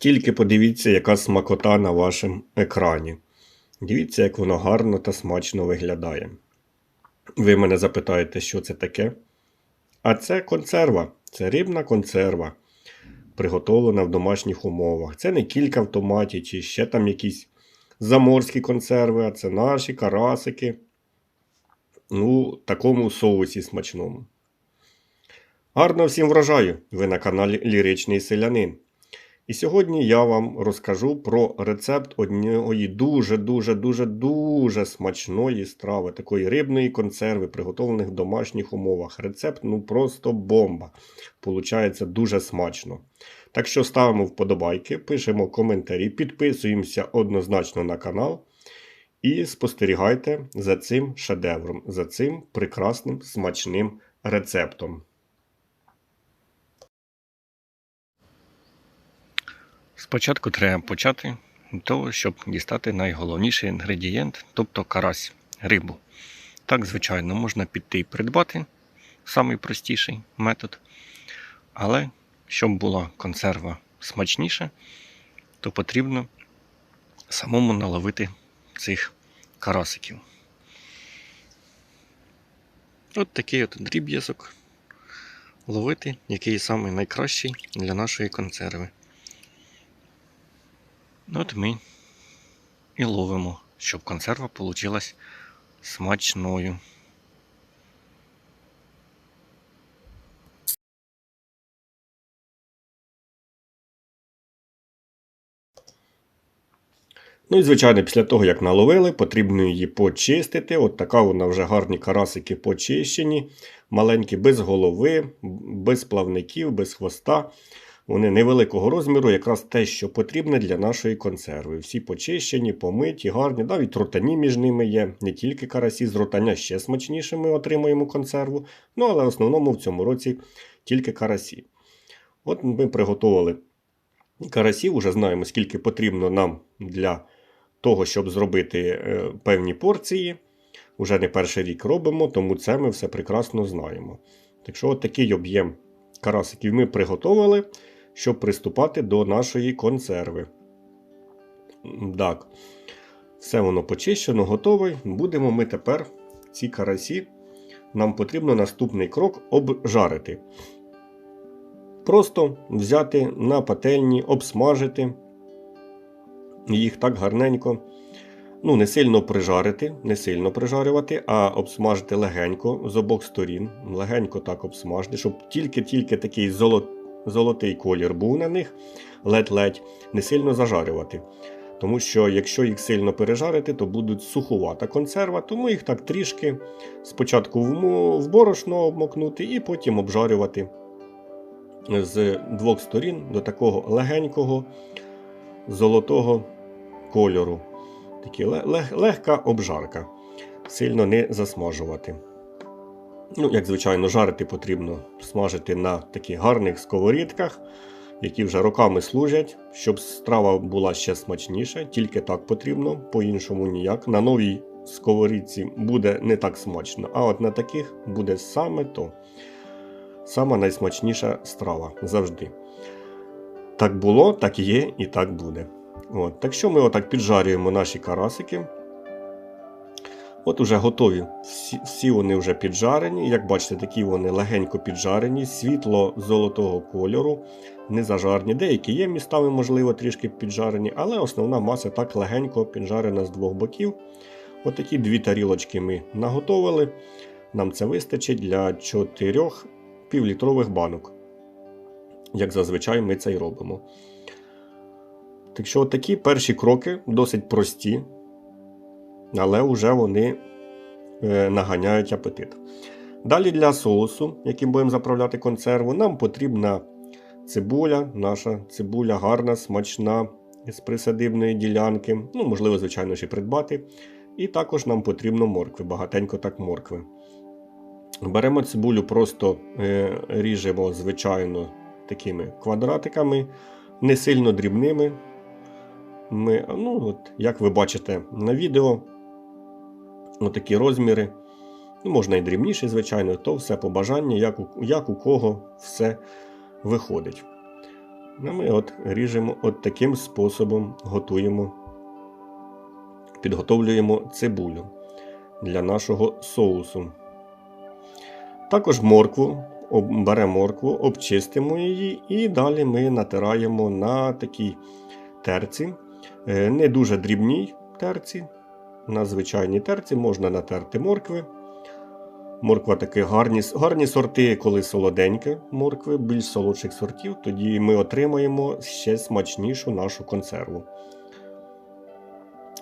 Тільки подивіться, яка смакота на вашому екрані. Дивіться, як воно гарно та смачно виглядає. Ви мене запитаєте, що це таке? А це консерва, це рибна консерва, приготовлена в домашніх умовах. Це не кілька в томаті, чи ще там якісь заморські консерви, а це наші карасики. Ну, такому соусі смачному. Гарно всім врожаю! Ви на каналі Ліричний Селянин. І сьогодні я вам розкажу про рецепт однієї дуже-дуже дуже дуже смачної страви, такої рибної консерви, приготовлених в домашніх умовах. Рецепт ну просто бомба. Получається дуже смачно. Так що ставимо вподобайки, пишемо коментарі, підписуємося однозначно на канал. І спостерігайте за цим шедевром, за цим прекрасним смачним рецептом. Спочатку треба почати з того, щоб дістати найголовніший інгредієнт, тобто карась, рибу. Так, звичайно, можна піти і придбати самий простіший метод. Але щоб була консерва смачніша, то потрібно самому наловити цих карасиків. От такий от дріб'язок ловити, який самий найкращий для нашої консерви. От ми і ловимо, щоб консерва получилась смачною. Ну і звичайно, після того, як наловили, потрібно її почистити. От така вона вже гарні карасики почищені, маленькі, без голови, без плавників, без хвоста. Вони невеликого розміру, якраз те, що потрібне для нашої консерви. Всі почищені, помиті, гарні, навіть ротані між ними є. Не тільки карасі, з ротання ще смачніше ми отримуємо консерву. Ну, але в основному в цьому році тільки карасі. От ми приготували карасів, вже знаємо, скільки потрібно нам для того, щоб зробити е, певні порції. Уже не перший рік робимо, тому це ми все прекрасно знаємо. Так що, от такий об'єм карасиків ми приготували, щоб приступати до нашої консерви. Так, все воно почищено, готове. Будемо ми тепер ці карасі. Нам потрібно наступний крок обжарити. Просто взяти на пательні, обсмажити їх так гарненько. Ну, не сильно прижарити, не сильно прижарювати, а обсмажити легенько з обох сторін. Легенько так обсмажити, щоб тільки-тільки такий золот, золотий колір був на них, ледь-ледь, не сильно зажарювати. Тому що, якщо їх сильно пережарити, то будуть сухувата консерва, тому їх так трішки спочатку в борошно обмокнути і потім обжарювати з двох сторін до такого легенького золотого кольору. Такі лег, легка обжарка. Сильно не засмажувати. Ну, Як звичайно, жарити потрібно смажити на таких гарних сковорідках, які вже роками служать, щоб страва була ще смачніша, тільки так потрібно, по-іншому ніяк. На новій сковорідці буде не так смачно, а от на таких буде саме то. Сама найсмачніша страва завжди. Так було, так є, і так буде. От, Так що ми отак піджарюємо наші карасики. От уже готові. Всі всі вони вже піджарені. Як бачите, такі вони легенько піджарені, світло-золотого кольору, не зажарні. Деякі є містами, можливо, трішки піджарені, але основна маса так легенько піджарена з двох боків. Отакі дві тарілочки ми наготовили. Нам це вистачить для 4 півлітрових банок. Як зазвичай ми це й робимо. Так що такі перші кроки досить прості, але вже вони е, наганяють апетит. Далі для соусу, яким будемо заправляти консерву, нам потрібна цибуля, наша цибуля гарна, смачна з присадибної ділянки. Ну, можливо, звичайно, ще придбати. І також нам потрібно моркви, багатенько так моркви. Беремо цибулю, просто е, ріжемо, звичайно, такими квадратиками, не сильно дрібними. Ми, ну, от, Як ви бачите на відео, отакі розміри. Ну, Можна і дрібніші, звичайно, то все по бажанню, як у, як у кого все виходить. А ми от ріжемо от таким способом, готуємо, підготовлюємо цибулю для нашого соусу. Також моркву, беремо моркву, обчистимо її і далі ми натираємо на такій терці. Е, Не дуже дрібній терці. На звичайній терці можна натерти моркви. Морква такі гарні, гарні сорти, коли солоденьке моркви, більш солодших сортів, тоді ми отримаємо ще смачнішу нашу консерву.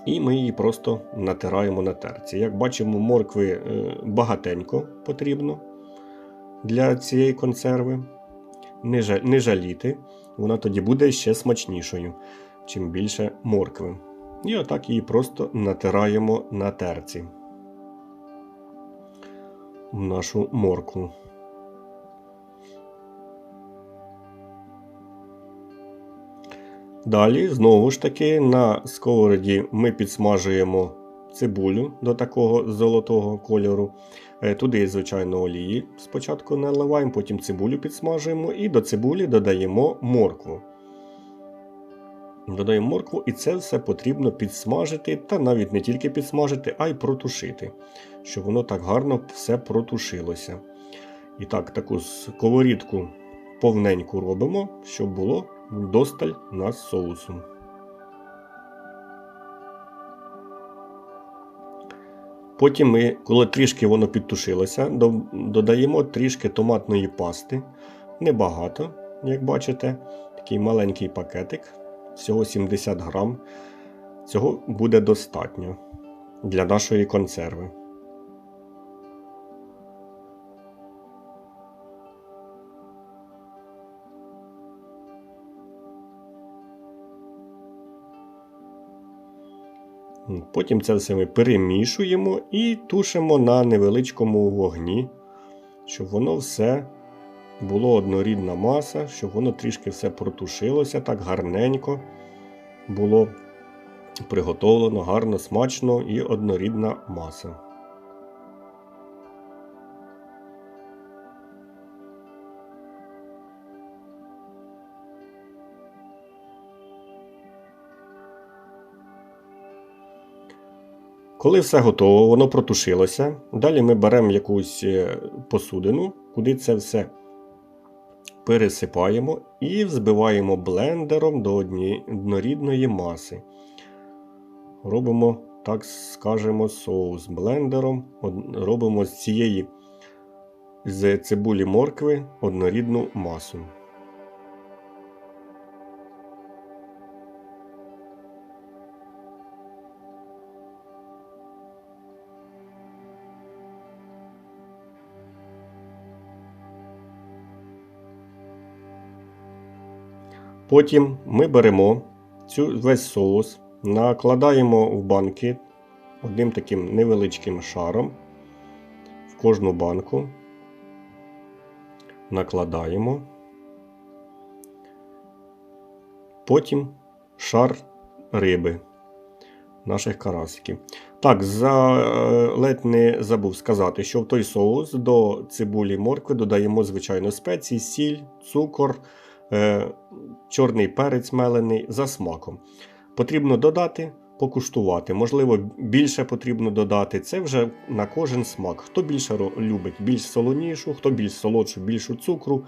І ми її просто натираємо на терці. Як бачимо, моркви е, багатенько потрібно для цієї консерви. Не жаліти, вона тоді буде ще смачнішою, чим більше моркви. І отак її просто натираємо на терці. В нашу моркву. Далі, знову ж таки, на сковороді ми підсмажуємо цибулю до такого золотого кольору. Е, Туди, звичайно, олії спочатку наливаємо, потім цибулю підсмажуємо і до цибулі додаємо моркву. Додаємо моркву, і це все потрібно підсмажити, та навіть не тільки підсмажити, а й протушити, щоб воно так гарно все протушилося. І так, таку сковорідку повненьку робимо, щоб було досталь на соусу. Потім ми, коли трішки воно підтушилося, додаємо трішки томатної пасти. Небагато, як бачите, такий маленький пакетик, всього 70 грам. Цього буде достатньо для нашої консерви. Потім це все ми перемішуємо і тушимо на невеличкому вогні, щоб воно все було однорідна маса, щоб воно трішки все протушилося так гарненько було приготовлено гарно, смачно і однорідна маса. Коли все готово, воно протушилося. Далі ми беремо якусь е, посудину, куди це все пересипаємо і взбиваємо блендером до однорідної маси. Робимо, так скажемо, соус блендером. Робимо з цієї з цибулі моркви однорідну масу. Потім ми беремо цю весь соус, накладаємо в банки одним таким невеличким шаром в кожну банку. Накладаємо. Потім шар риби наших карасиків. Так, за, е, ледь не забув сказати, що в той соус до цибулі моркви додаємо, звичайно, спеції, сіль, цукор, чорний перець мелений за смаком. Потрібно додати, покуштувати. Можливо, більше потрібно додати. Це вже на кожен смак. Хто більше любить, більш солонішу, хто більш солодшу, більшу цукру.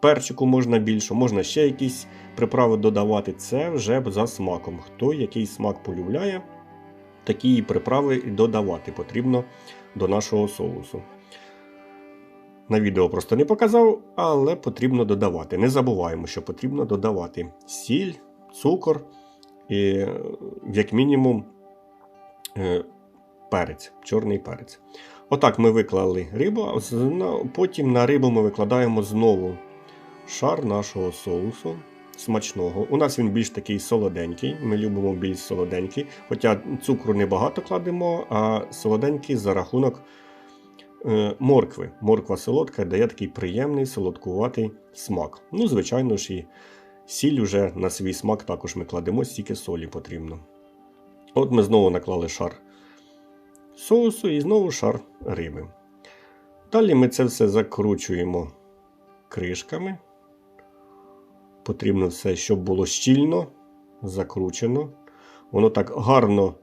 Перчику можна більше, можна ще якісь приправи додавати. Це вже за смаком. Хто який смак полюбляє, такі приправи додавати потрібно до нашого соусу. На відео просто не показав, але потрібно додавати. Не забуваємо, що потрібно додавати сіль, цукор і, е, як мінімум, е, перець, чорний перець. Отак ми виклали рибу, потім на рибу ми викладаємо знову шар нашого соусу. Смачного. У нас він більш такий солоденький. Ми любимо більш солоденький. Хоча цукру небагато кладемо, а солоденький за рахунок моркви. Морква солодка дає такий приємний солодкуватий смак. Ну, звичайно ж, і сіль уже на свій смак також ми кладемо, стільки солі потрібно. От ми знову наклали шар соусу і знову шар риби. Далі ми це все закручуємо кришками, Потрібно все, щоб було щільно, закручено. Воно так гарно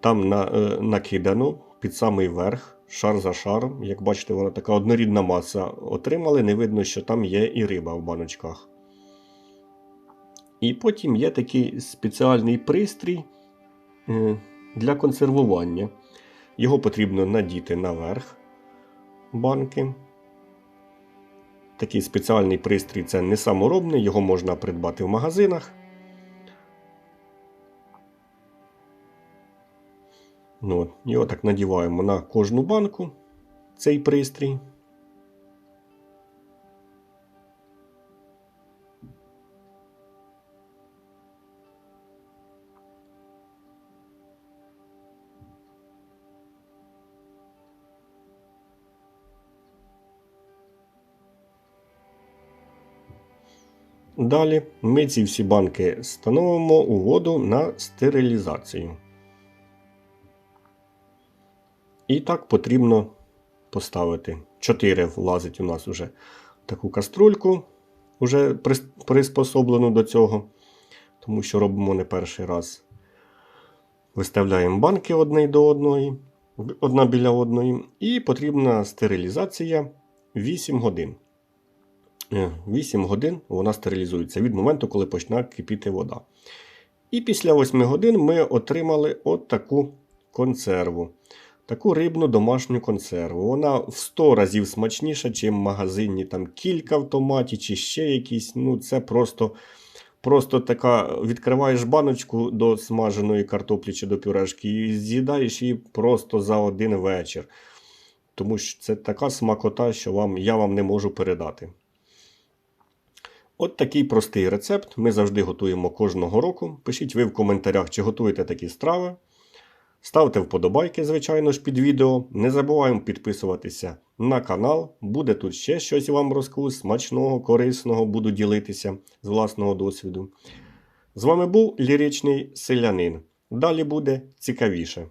там на, е, накидано під самий верх, шар за шаром. Як бачите, вона така однорідна маса отримали. Не видно, що там є і риба в баночках. І потім є такий спеціальний пристрій е, для консервування. Його потрібно надіти наверх банки. Такий спеціальний пристрій це не саморобний, його можна придбати в магазинах. Ну, от, його так надіваємо на кожну банку цей пристрій. Далі ми ці всі банки становимо у воду на стерилізацію. І так потрібно поставити. 4 влазить у нас вже таку каструльку, вже приспособлену до цього, тому що робимо не перший раз. Виставляємо банки одне до одної, одна біля одної, і потрібна стерилізація 8 годин. Е, 8 годин вона стерилізується від моменту, коли почне кипіти вода. І після 8 годин ми отримали от таку консерву. Таку рибну домашню консерву. Вона в 100 разів смачніша, ніж в магазині там кілька в томаті чи ще якісь. Ну, це просто, просто така. Відкриваєш баночку до смаженої картоплі чи до пюрешки і з'їдаєш її просто за один вечір. Тому що це така смакота, що вам, я вам не можу передати. От такий простий рецепт. Ми завжди готуємо кожного року. Пишіть ви в коментарях, чи готуєте такі страви. Ставте вподобайки, звичайно ж, під відео. Не забуваємо підписуватися на канал. Буде тут ще щось вам розкус, смачного, корисного, буду ділитися з власного досвіду. З вами був ліричний селянин. Далі буде цікавіше.